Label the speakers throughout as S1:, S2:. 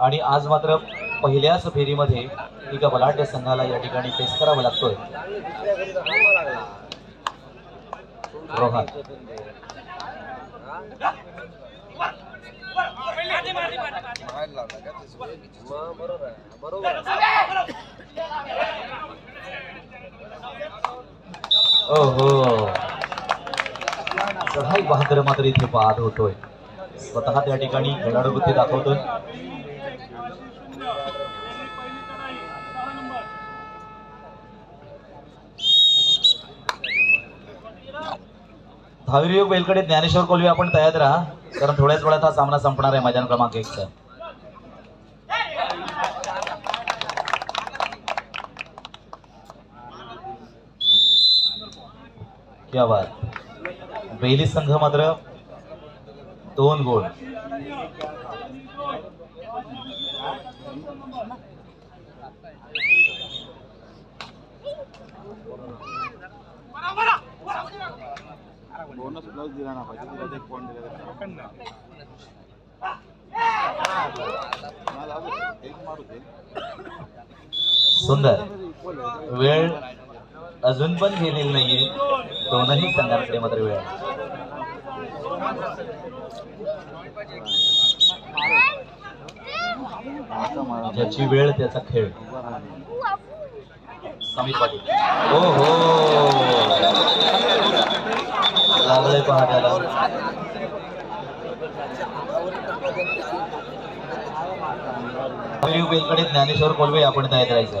S1: आणि आज मात्र पहिल्याच फेरीमध्ये एका बलाढ्य संघाला या ठिकाणी फेस करावा लागतोय. रोहन. ओहो. चढाई बहादर मात्र इथे बाद होतोय. स्वतः त्या ठिकाणी खेळाडू बुद्धी बैलकडे ज्ञानेश्वर कोलवे आपण तयार राहा. कारण थोड्याच वेळात हा सामना संपणार आहे मैदान क्रमांक एकचा क्या बात. बेली संघ मात्र दोन गोल.
S2: बोनस प्लस दिला ना पाहिजे तिला एक पॉईंट दिला एक मारू दे
S1: सुंदर. वेळ अजून पण गेलेली नाहीये. दोनही संघांकडे मात्र वेळ ज्याची वेळ त्याचा खेळ. समीर पाटील हो. हो लागले पहा त्याला बेलकडे ज्ञानेश्वर कोलवे आपण तयार राहायचं.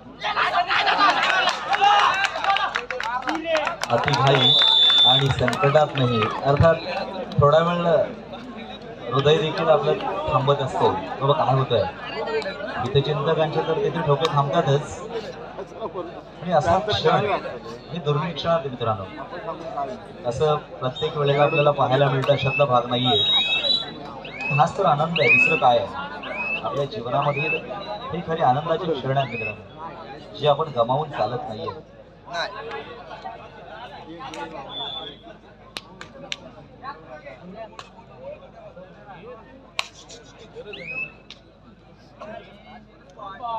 S1: अतिघाई आणि संकटात नाही. अर्थात थोडा वेळ हृदय देखील आपलं थांबत असतो. बाबा काय होत आहे हितचिंतकांचे तर तिथे ठोके थांबतातच. आणि असा क्षण हे दुर्मिळ क्षण आहे मित्रांनो. असं प्रत्येक वेळेला आपल्याला पाहायला मिळतं अशातला भाग नाहीये. हाच तर आनंद आहे दुसरं काय आहे? आपल्या जीवनामध्ये हे खरी आनंदाचे क्षण आहेत मित्रांनो जे आपण गमावून चालत नाहीये.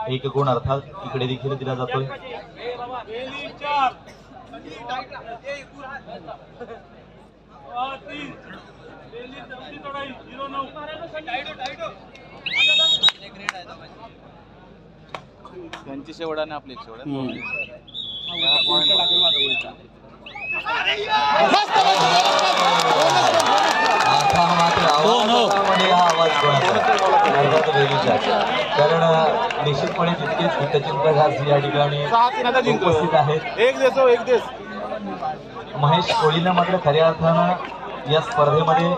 S1: एक गुण अर्थात इकडे देखील दिला जातोय.
S2: त्यांची शेवट आणि आपली एक शेवट
S1: कारण निश्चितपणे तितकेच हितचिंतक आज या ठिकाणी उपस्थित आहेत
S2: एक देश एक देश
S1: महेश कोळीनं मात्र खऱ्या अर्थानं या स्पर्धेमध्ये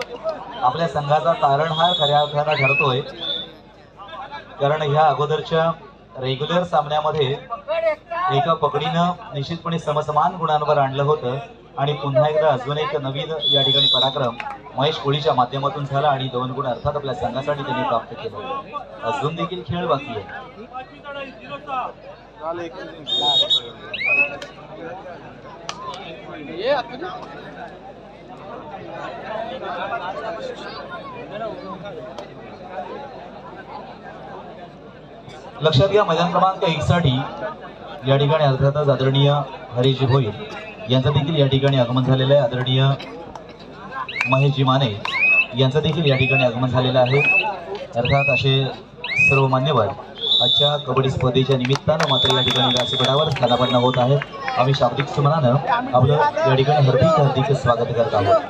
S1: आपल्या संघाचा तारणहार खऱ्या अर्थानं ठरतोय. कारण ह्या अगोदरच्या रेग्युलर सामन्यामध्ये एका पगडीनं निश्चितपणे समसमान गुणांवर आणलं होतं आणि पुन्हा एकदा अजून एक नवीन या ठिकाणी पराक्रम महेश कोळीच्या माध्यमातून झाला आणि दोन गुण अर्थात आपल्या संघासाठी त्यांनी प्राप्त केलं. अजून देखील खेळ बाकी आहे. लक्षात घ्या मैदान क्रमांक एक साठी या ठिकाणी अर्थातच आदरणीय हरीजी भोईर यांचं देखील या ठिकाणी आगमन झालेलं आहे. आदरणीय महेशजी माने यांचं देखील या ठिकाणी आगमन झालेलं आहे. अर्थात असे सर्व मान्यवर आजच्या कबड्डी स्पर्धेच्या निमित्तानं मात्र या ठिकाणी व्यासपीठावर स्थानापन्न होत आहेत. आम्ही शाब्दिक सुमनानं आपलं या ठिकाणी हार्दिक हार्दिक स्वागत करत आहोत.